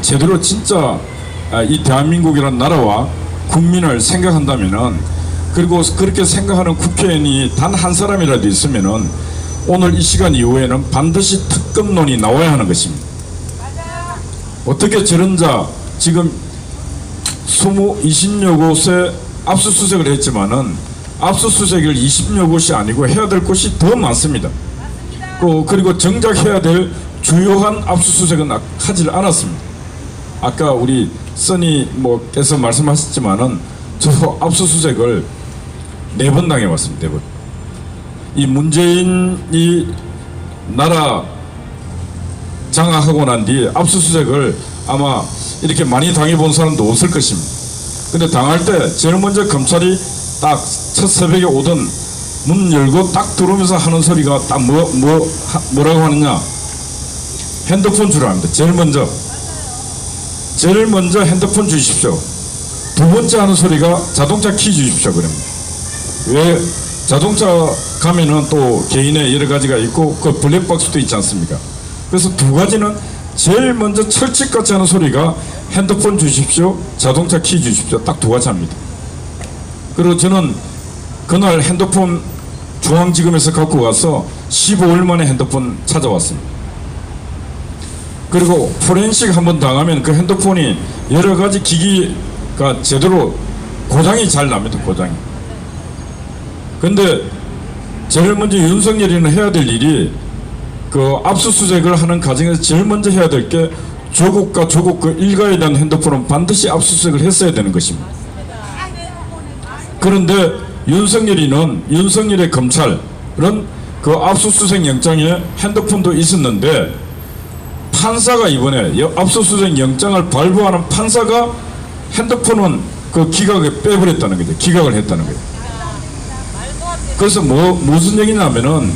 제대로 진짜 아, 이 대한민국이라는 나라와 국민을 생각한다면은 그리고 그렇게 생각하는 국회의원이 단 한 사람이라도 있으면은 오늘 이 시간 이후에는 반드시 특검론이 나와야 하는 것입니다. 어떻게 저런 자 지금 20, 20여 곳에 압수수색을 했지만은 압수수색을 20여 곳이 아니고 해야 될 곳이 더 많습니다. 그, 그리고 정작 해야 될 주요한 압수수색은 아- 하질 않았습니다. 아까 우리 써니 뭐께서 말씀하셨지만은 저도 압수수색을 네 번 당해왔습니다. 네 번. 이 문재인이 나라 장악하고 난 뒤에 압수수색을 아마 이렇게 많이 당해본 사람도 없을 것입니다. 근데 당할 때 제일 먼저 검찰이 딱 첫 새벽에 오던 문 열고 딱 들어오면서 하는 소리가 딱 뭐, 뭐, 하- 뭐라고 하느냐. 핸드폰 주라 합니다. 제일 먼저. 제일 먼저 핸드폰 주십시오. 두 번째 하는 소리가 자동차 키 주십시오. 그럽니다. 왜 자동차 가면은 또 개인의 여러 가지가 있고 그 블랙박스도 있지 않습니까? 그래서 두 가지는 제일 먼저 철칙같이 하는 소리가 핸드폰 주십시오, 자동차 키 주십시오. 딱 두 가지 합니다. 그리고 저는 그날 핸드폰 중앙지검에서 갖고 가서 15일 만에 핸드폰 찾아왔습니다. 그리고 포렌식 한번 당하면 그 핸드폰이 여러 가지 기기가 제대로 고장이 잘 납니다. 고장이. 근데 제일 먼저 윤석열이는 해야 될 일이 그 압수수색을 하는 과정에서 제일 먼저 해야 될 게 조국과 조국 그 일가에 대한 핸드폰은 반드시 압수수색을 했어야 되는 것입니다. 그런데 윤석열이는 윤석열의 검찰은 그 압수수색 영장에 핸드폰도 있었는데 판사가 이번에 여- 압수수색 영장을 발부하는 판사가 핸드폰은 그 기각을 빼버렸다는 거죠. 기각을 했다는 거예요. 그래서 뭐 무슨 얘기냐면은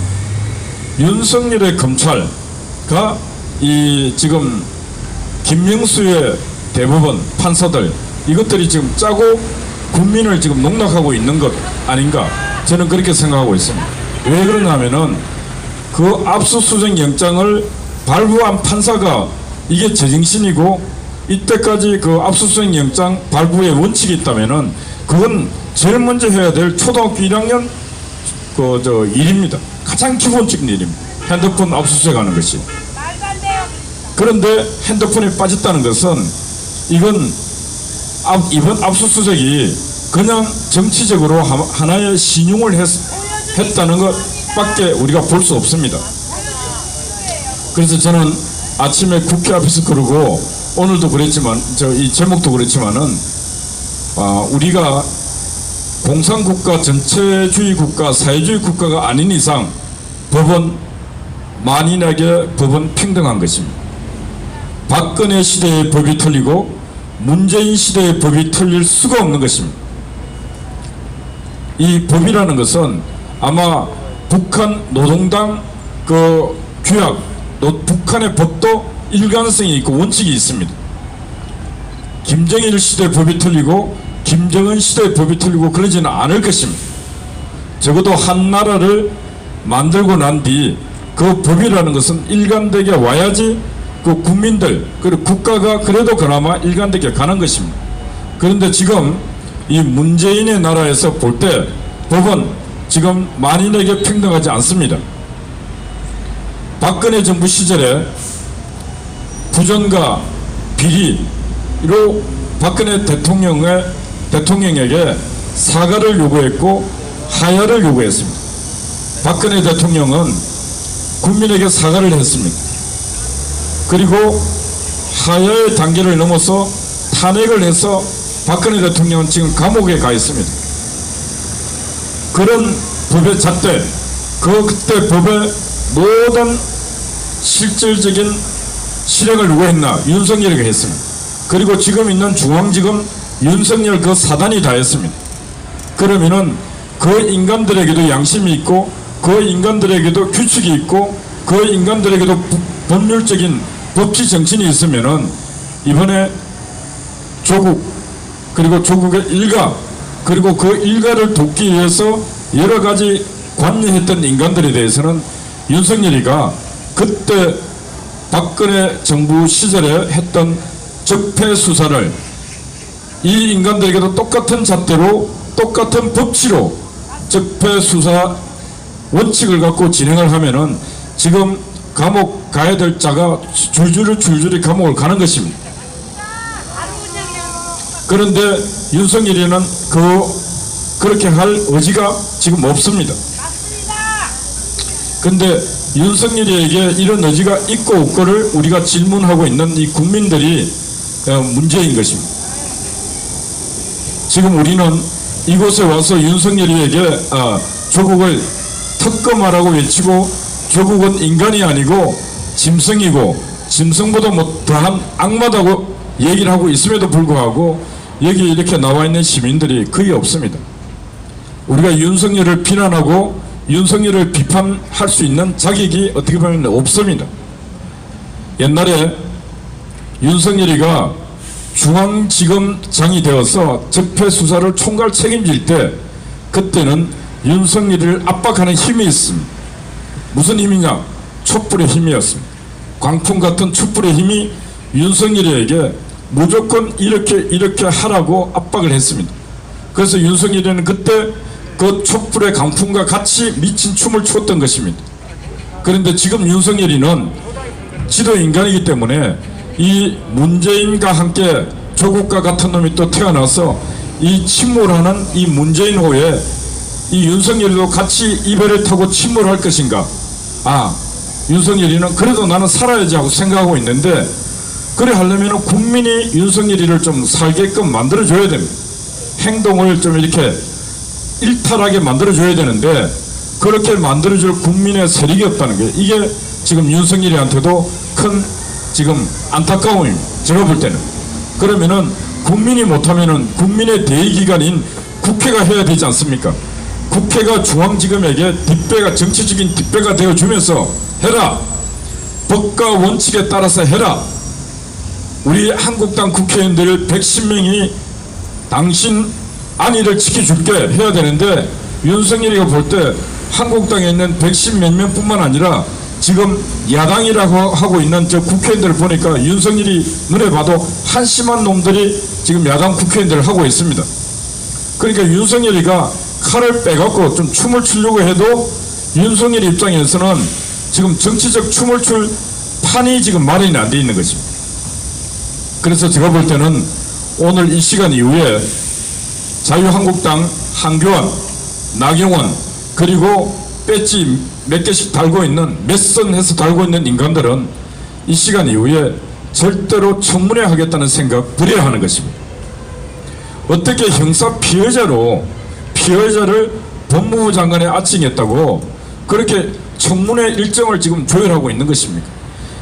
윤석열의 검찰가 이 지금 김명수의 대법원 판사들 이것들이 지금 짜고 국민을 지금 농락하고 있는 것 아닌가 저는 그렇게 생각하고 있습니다. 왜 그러냐면은 그 압수수색 영장을 발부한 판사가 이게 제정신이고 이때까지 그 압수수색 영장 발부의 원칙이 있다면은 그건 제일 먼저 해야 될 초등학교 1학년 그 저 일입니다. 가장 기본적인 일입니다. 핸드폰 압수수색하는 것이. 그런데 핸드폰이 빠졌다는 것은 이건 압- 이번 압수수색이 그냥 정치적으로 하- 하나의 신용을 했, 했다는 것밖에 우리가 볼 수 없습니다. 그래서 저는 아침에 국회 앞에서 그러고 오늘도 그랬지만 저 이 제목도 그렇지만은 아, 우리가 공산국가 전체주의 국가 사회주의 국가가 아닌 이상 법은 만인에게 법은 평등한 것입니다. 박근혜 시대의 법이 틀리고 문재인 시대의 법이 틀릴 수가 없는 것입니다. 이 법이라는 것은 아마 북한 노동당 그 규약, 노- 북한의 법도 일관성이 있고 원칙이 있습니다. 김정일 시대 법이 틀리고 김정은 시대의 법이 틀리고 그러지는 않을 것입니다. 적어도 한 나라를 만들고 난 뒤 그 법이라는 것은 일관되게 와야지 그 국민들 그리고 국가가 그래도 그나마 일관되게 가는 것입니다. 그런데 지금 이 문재인의 나라에서 볼 때 법은 지금 만인에게 평등하지 않습니다. 박근혜 정부 시절에 부정과 비리로 박근혜 대통령의 대통령에게 사과를 요구했고 하야를 요구했습니다. 박근혜 대통령은 국민에게 사과를 했습니다. 그리고 하야의 단계를 넘어서 탄핵을 해서 박근혜 대통령은 지금 감옥에 가 있습니다. 그런 법의 잣대, 그 그때 법의 모든 실질적인 실행을 누가 했나? 윤석열이가 했습니다. 그리고 지금 있는 중앙지검 윤석열 그 사단이 다 했습니다. 그러면은 그 인간들에게도 양심이 있고 그 인간들에게도 규칙이 있고 그 인간들에게도 부- 법률적인 법치 정신이 있으면은 이번에 조국 그리고 조국의 일가 그리고 그 일가를 돕기 위해서 여러 가지 관여했던 인간들에 대해서는 윤석열이가 그때 박근혜 정부 시절에 했던 적폐 수사를 이 인간들에게도 똑같은 잣대로 똑같은 법치로 적폐 수사 원칙을 갖고 진행을 하면은 지금 감옥 가야 될 자가 줄줄이 줄줄이 감옥을 가는 것입니다. 그런데 윤석열이는 그 그렇게 할 의지가 지금 없습니다. 근데 윤석열이에게 이런 의지가 있고 없고를 우리가 질문하고 있는 이 국민들이 어, 문제인 것입니다. 지금 우리는 이곳에 와서 윤석열이에게 어, 조국을 특검하라고 외치고 조국은 인간이 아니고 짐승이고 짐승보다 못 더한 악마다고 얘기를 하고 있음에도 불구하고 여기 이렇게 나와 있는 시민들이 거의 없습니다. 우리가 윤석열을 비난하고 윤석열을 비판할 수 있는 자격이 어떻게 보면 없습니다. 옛날에 윤석열이가 중앙지검장이 되어서 적폐 수사를 총괄 책임질 때 그때는 윤석열이를 압박하는 힘이 있습니다. 무슨 힘이냐? 촛불의 힘이었습니다. 광풍 같은 촛불의 힘이 윤석열이에게 무조건 이렇게 이렇게 하라고 압박을 했습니다. 그래서 윤석열이는 그때 그 촛불의 강풍과 같이 미친 춤을 추었던 것입니다. 그런데 지금 윤석열이는 지도 인간이기 때문에 이 문재인과 함께 조국과 같은 놈이 또 태어나서 이 침몰하는 이 문재인 호에 이 윤석열이도 같이 이별을 타고 침몰할 것인가? 아, 윤석열이는 그래도 나는 살아야지 하고 생각하고 있는데 그래 하려면 국민이 윤석열이를 좀 살게끔 만들어줘야 됩니다. 행동을 좀 이렇게 일탈하게 만들어줘야 되는데 그렇게 만들어줄 국민의 세력이 없다는 게 이게 지금 윤석열이한테도 큰 지금 안타까움입니다. 제가 볼 때는. 그러면은 국민이 못하면은 국민의 대의기관인 국회가 해야 되지 않습니까? 국회가 중앙지검에게 뒷배가 정치적인 뒷배가 되어주면서 해라. 법과 원칙에 따라서 해라. 우리 한국당 국회의원들 110명이 당신 안위를 지켜줄게 해야 되는데 윤석열이가 볼 때 한국당에 있는 110 몇 명뿐만 아니라 지금 야당이라고 하고 있는 저 국회의원들을 보니까 윤석열이 눈에 봐도 한심한 놈들이 지금 야당 국회의원들을 하고 있습니다. 그러니까 윤석열이가 칼을 빼갖고 좀 춤을 추려고 해도 윤석열 입장에서는 지금 정치적 춤을 출 판이 지금 마련이 안 돼 있는 것입니다. 그래서 제가 볼 때는 오늘 이 시간 이후에 자유한국당 한교안, 나경원 그리고 배지 몇 개씩 달고 있는 몇 선 해서 달고 있는 인간들은 이 시간 이후에 절대로 청문회 하겠다는 생각 버려야 하는 것입니다. 어떻게 형사 피해자로 피해자를 법무부 장관에 아칭했다고 그렇게 청문회 일정을 지금 조율하고 있는 것입니까?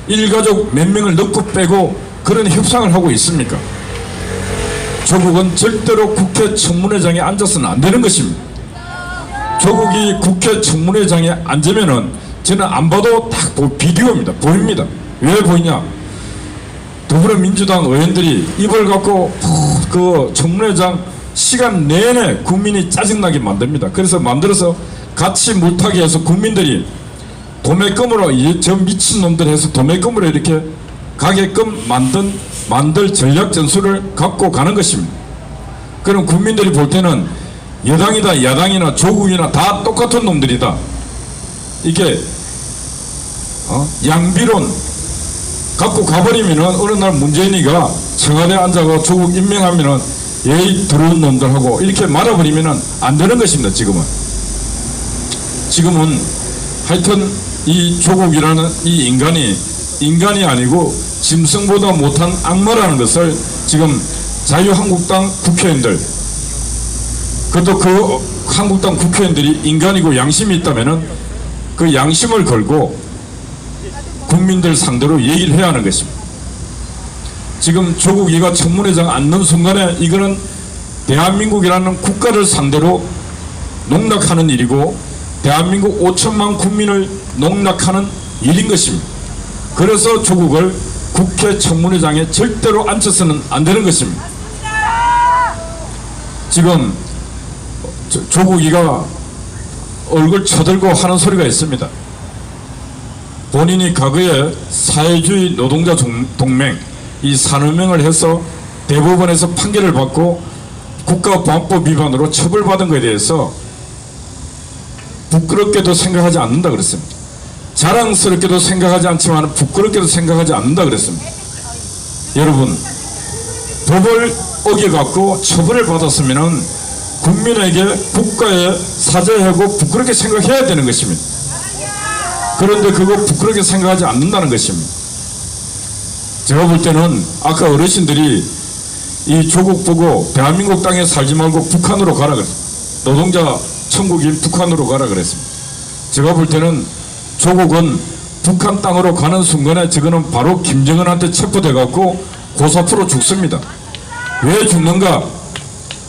일가족 몇 명을 넣고 빼고 그런 협상을 하고 있습니까? 조국은 절대로 국회 청문회장에 앉아서는 안 되는 것입니다. 조국이 국회 청문회장에 앉으면은 저는 안 봐도 딱 보- 비디오입니다. 보입니다. 왜 보이냐? 더불어민주당 의원들이 입을 갖고 푹그 청문회장 시간 내내 국민이 짜증나게 만듭니다. 그래서 만들어서 같이 못하게 해서 국민들이 도매금으로 이저 미친 놈들 해서 도매금으로 이렇게 가게끔 만든 만들 전략 전술을 갖고 가는 것입니다. 그럼 국민들이 볼 때는 여당이다 야당이나 조국이나 다 똑같은 놈들이다. 이게 어? 양비론 갖고 가버리면은 어느 날 문재인이가 청와대 앉아가 조국 임명하면은 예의 더러운 놈들하고 이렇게 말아버리면은 안 되는 것입니다. 지금은 지금은 하여튼 이 조국이라는 이 인간이 인간이 아니고 짐승보다 못한 악마라는 것을 지금 자유한국당 국회의원들 그것도 그 한국당 국회의원들이 인간이고 양심이 있다면은 그 양심을 걸고 국민들 상대로 얘기를 해야 하는 것입니다. 지금 조국이가 청문회장 앉는 순간에 이거는 대한민국이라는 국가를 상대로 농락하는 일이고 대한민국 5천만 국민을 농락하는 일인 것입니다. 그래서 조국을 국회 청문회장에 절대로 앉혀서는 안 되는 것입니다. 지금 조- 조국이가 얼굴 쳐들고 하는 소리가 있습니다. 본인이 과거에 사회주의 노동자 종- 동맹 이 산업명을 해서 대법원에서 판결을 받고 국가보안법 위반으로 처벌받은 것에 대해서 부끄럽게도 생각하지 않는다 그랬습니다. 자랑스럽게도 생각하지 않지만 부끄럽게도 생각하지 않는다 그랬습니다. 여러분 법을 어겨갖고 처벌을 받았으면은 국민에게 국가에 사죄하고 부끄럽게 생각해야 되는 것입니다. 그런데 그거 부끄럽게 생각하지 않는다는 것입니다. 제가 볼 때는 아까 어르신들이 이 조국 보고 대한민국 땅에 살지 말고 북한으로 가라 그랬습니다. 노동자 천국인 북한으로 가라 그랬습니다. 제가 볼 때는 조국은 북한 땅으로 가는 순간에 저거는 바로 김정은한테 체포돼 갖고 고사프로 죽습니다. 왜 죽는가?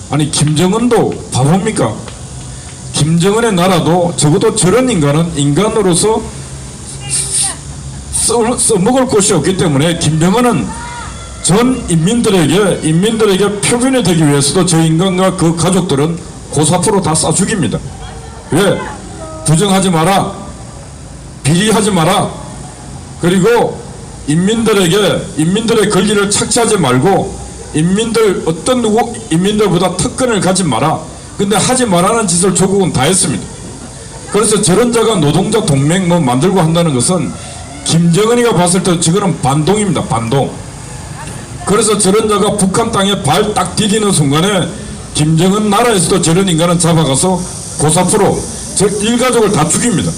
아니 김정은도 바보입니까? 김정은의 나라도 적어도 저런 인간은 인간으로서 써, 써먹을 곳이 없기 때문에 김정은은 전 인민들에게 인민들에게 표준이 되기 위해서도 저 인간과 그 가족들은 고사프로 다쏴 죽입니다. 왜? 부정하지 마라. 비리하지 마라. 그리고 인민들에게 인민들의 권리를 착취하지 말고 인민들 어떤 누구 인민들보다 특권을 가지 마라. 근데 하지 말라는 짓을 조국은 다 했습니다. 그래서 저런 자가 노동자 동맹 뭐 만들고 한다는 것은 김정은이가 봤을 때 지금은 반동입니다. 반동. 그래서 저런 자가 북한 땅에 발 딱 디디는 순간에 김정은 나라에서도 저런 인간은 잡아가서 고사프로 저 일가족을 다 죽입니다.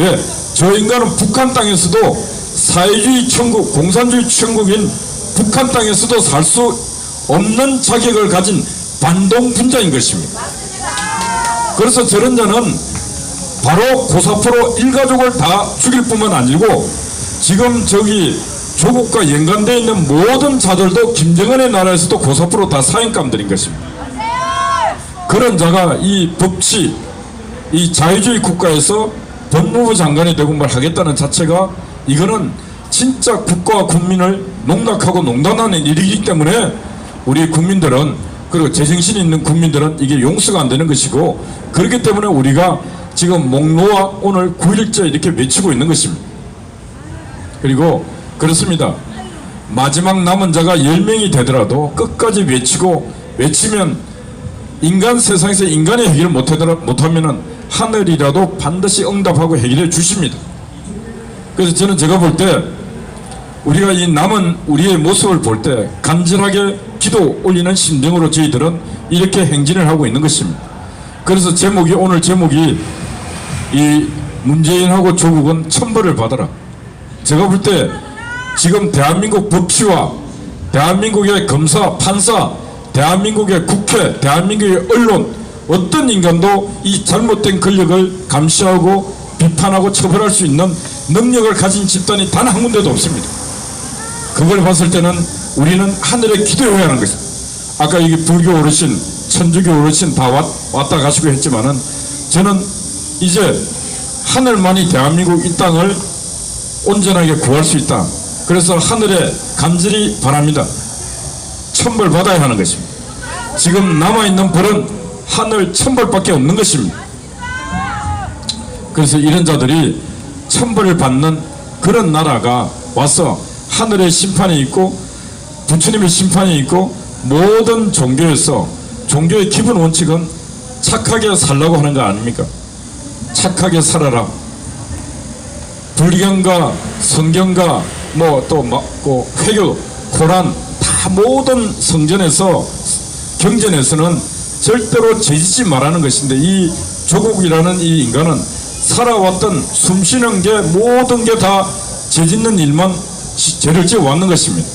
예, 저 인간은 북한 땅에서도 사회주의 천국, 공산주의 천국인 북한 땅에서도 살 수 없는 자격을 가진 반동 분자인 것입니다. 그래서 저런 자는 바로 고사프로 일가족을 다 죽일 뿐만 아니고 지금 저기 조국과 연관되어 있는 모든 자들도 김정은의 나라에서도 고사프로 다 사형감들인 것입니다. 그런 자가 이 법치, 이 자유주의 국가에서 법무부 장관이 되고 뭘 하겠다는 자체가 이거는 진짜 국가와 국민을 농락하고 농단하는 일이기 때문에 우리 국민들은 그리고 제정신 있는 국민들은 이게 용서가 안 되는 것이고 그렇기 때문에 우리가 지금 목노와 오늘 9일째 이렇게 외치고 있는 것입니다. 그리고 그렇습니다. 마지막 남은 자가 10명이 되더라도 끝까지 외치고 외치면 인간 세상에서 인간의 해결을 못하더라, 못하면 은 하늘이라도 반드시 응답하고 해결해 주십니다. 그래서 저는 제가 볼 때 우리가 이 남은 우리의 모습을 볼 때 간절하게 기도 올리는 심정으로 저희들은 이렇게 행진을 하고 있는 것입니다. 그래서 제목이 오늘 제목이 이 문재인하고 조국은 천벌을 받아라. 제가 볼 때 지금 대한민국 법치와 대한민국의 검사, 판사, 대한민국의 국회, 대한민국의 언론 어떤 인간도 이 잘못된 권력을 감시하고 비판하고 처벌할 수 있는 능력을 가진 집단이 단 한 군데도 없습니다. 그걸 봤을 때는 우리는 하늘에 기도해야 하는 것입니다. 아까 이게 불교 어르신, 천주교 어르신 다 왔, 왔다 가시고 했지만은 저는 이제 하늘만이 대한민국 이 땅을 온전하게 구할 수 있다. 그래서 하늘에 간절히 바랍니다. 천벌 받아야 하는 것입니다. 지금 남아있는 벌은 하늘 천벌밖에 없는 것입니다. 그래서 이런 자들이 천벌을 받는 그런 나라가 와서 하늘의 심판이 있고 부처님의 심판이 있고 모든 종교에서 종교의 기본 원칙은 착하게 살라고 하는 거 아닙니까? 착하게 살아라. 불경과 성경과 뭐또뭐 회교, 코란 다 모든 성전에서 경전에서는 절대로 죄짓지 말라는 것인데 이 조국이라는 이 인간은 살아왔던 숨쉬는 게 모든 게 다 죄짓는 일만 지- 죄를 지어 왔는 것입니다.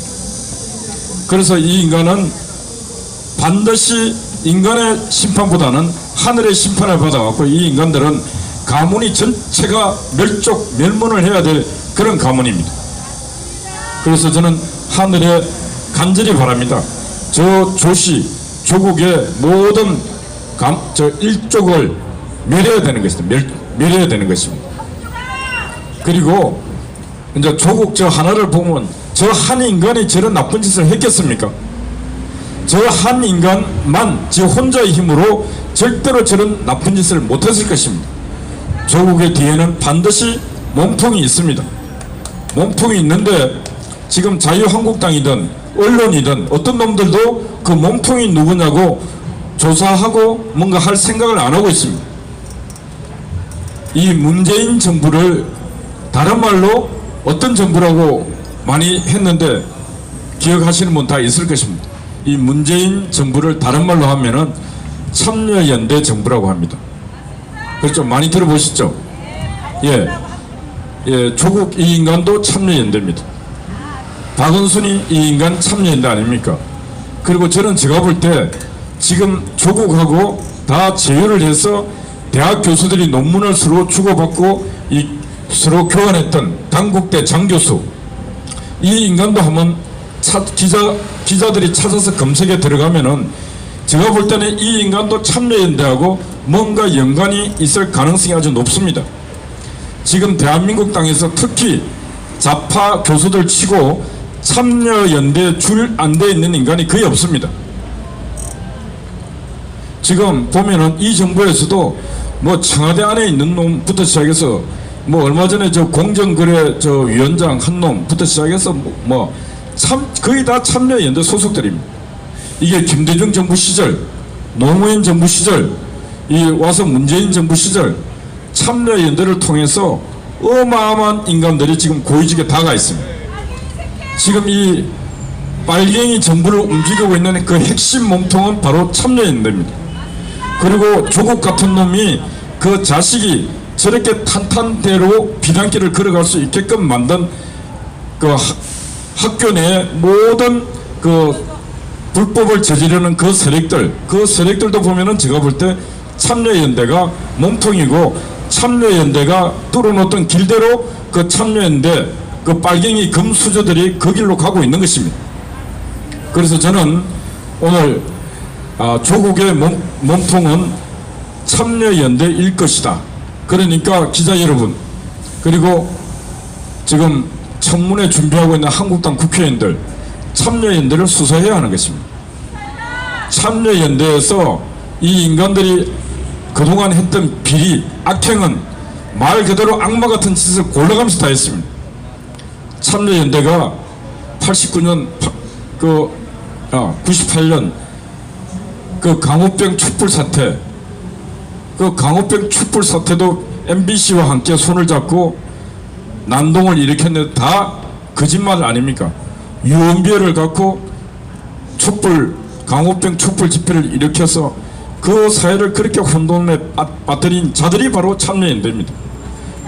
그래서 이 인간은 반드시 인간의 심판보다는 하늘의 심판을 받아갖고 이 인간들은 가문이 전체가 멸족 멸문을 해야 될 그런 가문입니다. 그래서 저는 하늘에 간절히 바랍니다. 저 조시 조국의 모든 감, 저 일족을 멸해야 되는 것입니다. 멸, 멸해야 되는 것입니다. 그리고 이제 조국 저 하나를 보면 저 한 인간이 저런 나쁜 짓을 했겠습니까? 저 한 인간만 지 혼자의 힘으로 절대로 저런 나쁜 짓을 못했을 것입니다. 조국의 뒤에는 반드시 몸통이 있습니다. 몸통이 있는데 지금 자유한국당이든 언론이든 어떤 놈들도 그 몸통이 누구냐고 조사하고 뭔가 할 생각을 안 하고 있습니다. 이 문재인 정부를 다른 말로 어떤 정부라고 많이 했는데 기억하시는 분 다 있을 것입니다. 이 문재인 정부를 다른 말로 하면은 참여연대 정부라고 합니다. 그렇죠? 많이 들어보셨죠? 예. 예, 조국 이 인간도 참여연대입니다. 박원순이 이 인간 참여연대 아닙니까? 그리고 저는 제가 볼 때 지금 조국하고 다 제휴를 해서 대학 교수들이 논문을 서로 주고받고 이 서로 교환했던 당국대 장교수 이 인간도 한번 차- 기자 기자들이 찾아서 검색에 들어가면은 제가 볼 때는 이 인간도 참여연대하고 뭔가 연관이 있을 가능성이 아주 높습니다. 지금 대한민국 땅에서 특히 좌파 교수들 치고 참여연대 줄 안 돼 있는 인간이 거의 없습니다. 지금 보면은 이 정부에서도 뭐 청와대 안에 있는 놈부터 시작해서 뭐 얼마 전에 저 공정거래 저 위원장 한 놈부터 시작해서 뭐 참 거의 다 참여 연대 소속들입니다. 이게 김대중 정부 시절, 노무현 정부 시절, 이 와서 문재인 정부 시절 참여 연대를 통해서 어마어마한 인간들이 지금 고위직에 다가 있습니다. 지금 이 빨갱이 정부를 움직이고 있는 그 핵심 몸통은 바로 참여연대입니다. 그리고 조국 같은 놈이 그 자식이 저렇게 탄탄대로 비단길을 걸어갈 수 있게끔 만든 그 학- 학교 내 모든 그 불법을 저지르는 그 세력들, 그 세력들도 보면은 제가 볼 때 참여연대가 몸통이고 참여연대가 뚫어놓던 길대로 그 참여연대 그 빨갱이 금수저들이 그 길로 가고 있는 것입니다. 그래서 저는 오늘 아, 조국의 몸, 몸통은 참여연대일 것이다. 그러니까 기자 여러분 그리고 지금 청문회 준비하고 있는 한국당 국회의원들 참여연대를 수사해야 하는 것입니다. 참여연대에서 이 인간들이 그동안 했던 비리, 악행은 말 그대로 악마 같은 짓을 골라가면서 다 했습니다. 참여연대가 89년, 그, 아, 98년 그 강호병 촛불 사태, 그 강호병 촛불 사태도 MBC와 함께 손을 잡고 난동을 일으켰는데 다 거짓말 아닙니까? 유언비어를 갖고 촛불 강호병 촛불 집회를 일으켜서 그 사회를 그렇게 혼돈에 빠- 빠뜨린 자들이 바로 참여연대입니다.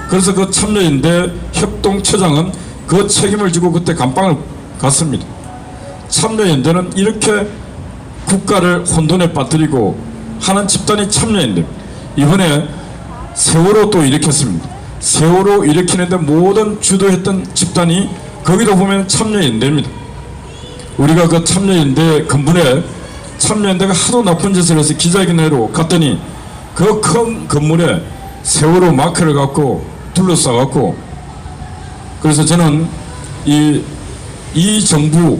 그래서 그 참여연대 협동처장은 그 책임을 지고 그때 감방을 갔습니다. 참여연대는 이렇게 국가를 혼돈에 빠뜨리고 하는 집단이 참여연대. 이번에 세월호 또 일으켰습니다. 세월호 일으키는데 모든 주도했던 집단이 거기도 보면 참여연대입니다. 우리가 그 참여연대 건물에 참여연대가 하도 나쁜 짓을 해서 기자회견회로 갔더니 그 큰 건물에 세월호 마크를 갖고 둘러싸갖고 그래서 저는 이, 이 정부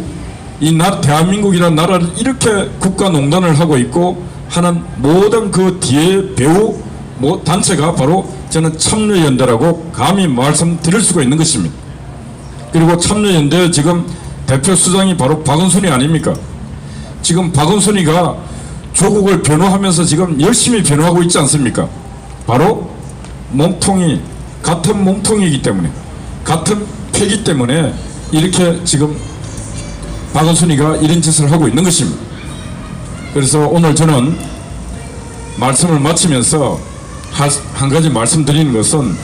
이 나, 대한민국이라는 나라를 이렇게 국가농단을 하고 있고 하는 모든 그 뒤에 배우 뭐 단체가 바로 저는 참여연대라고 감히 말씀드릴 수가 있는 것입니다. 그리고 참여연대 지금 대표 수장이 바로 박은순이 아닙니까? 지금 박은순이가 조국을 변호하면서 지금 열심히 변호하고 있지 않습니까? 바로 몸통이 같은 몸통이기 때문에 같은 패기 때문에 이렇게 지금 박은순이가 이런 짓을 하고 있는 것입니다. 그래서 오늘 저는 말씀을 마치면서 하- 한 가지 말씀드리는 것은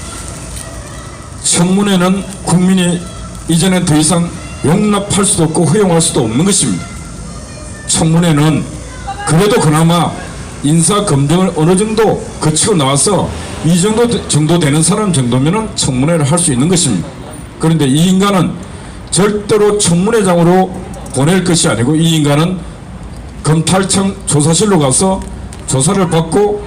청문회는 국민이 이제는 더 이상 용납할 수도 없고 허용할 수도 없는 것입니다. 청문회는 그래도 그나마 인사 검증을 어느 정도 거치고 나와서 이 정도 되- 정도 되는 사람 정도면은 청문회를 할 수 있는 것입니다. 그런데 이 인간은 절대로 청문회장으로 보낼 것이 아니고 이 인간은 검찰청 조사실로 가서 조사를 받고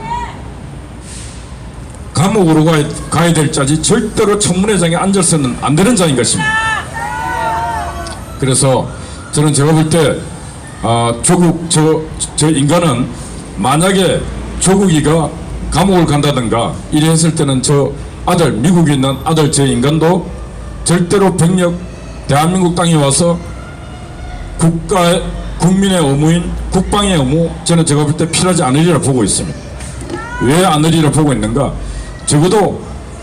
감옥으로 가야, 가야 될 자지 절대로 청문회장에 앉아서는 안 되는 자인 것입니다. 그래서 저는 제가 볼때 아, 조국 저, 저 인간은 만약에 조국이가 감옥을 간다든가 이래 했을 때는 저 아들 미국에 있는 아들 저 인간도 절대로 병력 대한민국 땅에 와서 국가의 국민의 의무인 국방의 의무 저는 제가 볼 때 필요하지 않으리라 보고 있습니다. 왜 않으리라 보고 있는가? 적어도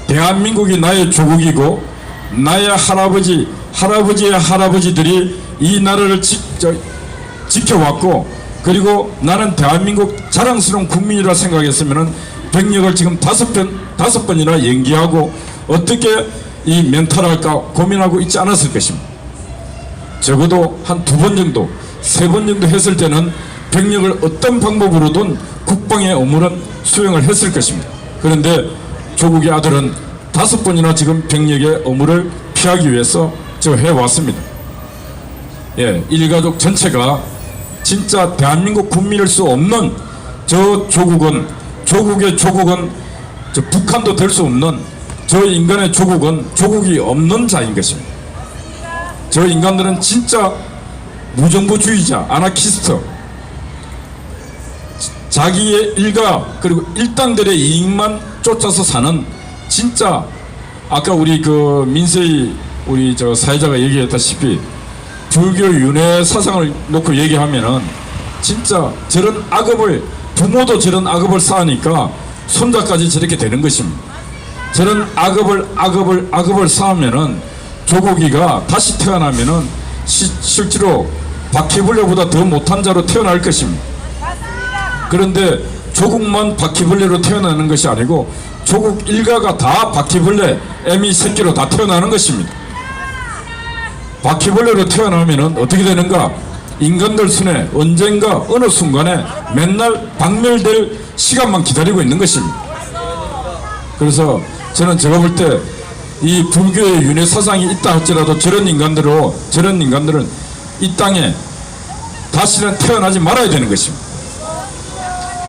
대한민국이 나의 조국이고 나의 할아버지 할아버지의 할아버지들이 이 나라를 지, 저, 지켜왔고 그리고 나는 대한민국 자랑스러운 국민이라 생각했으면은 병력을 지금 다섯 번 다섯 번이나 연기하고 어떻게 이 멘탈할까 고민하고 있지 않았을 것입니다. 적어도 한 두 번 정도, 세 번 정도 했을 때는 병력을 어떤 방법으로든 국방의 의무는 수행을 했을 것입니다. 그런데 조국의 아들은 다섯 번이나 지금 병력의 의무를 피하기 위해서 저 해왔습니다. 예, 일가족 전체가 진짜 대한민국 국민일 수 없는 저 조국은 조국의 조국은 저 북한도 될 수 없는 저 인간의 조국은 조국이 없는 자인 것입니다. 저 인간들은 진짜 무정부주의자, 아나키스트, 자기의 일가 그리고 일당들의 이익만 쫓아서 사는 진짜 아까 우리 그 민세희 우리 저 사회자가 얘기했다시피 불교 윤회 사상을 놓고 얘기하면은 진짜 저런 악업을 부모도 저런 악업을 쌓으니까 손자까지 저렇게 되는 것입니다. 저런 악업을 악업을 악업을 쌓으면은 조국이가 다시 태어나면은 시- 실제로 바퀴벌레보다 더 못한 자로 태어날 것입니다. 그런데 조국만 바퀴벌레로 태어나는 것이 아니고 조국 일가가 다 바퀴벌레 애미 새끼로 다 태어나는 것입니다. 바퀴벌레로 태어나면은 어떻게 되는가? 인간들 손에 언젠가 어느 순간에 맨날 박멸될 시간만 기다리고 있는 것입니다. 그래서 저는 제가 볼 때 이 불교의 윤회 사상이 있다 할지라도 저런 인간들로 저런 인간들은 이 땅에 다시는 태어나지 말아야 되는 것입니다.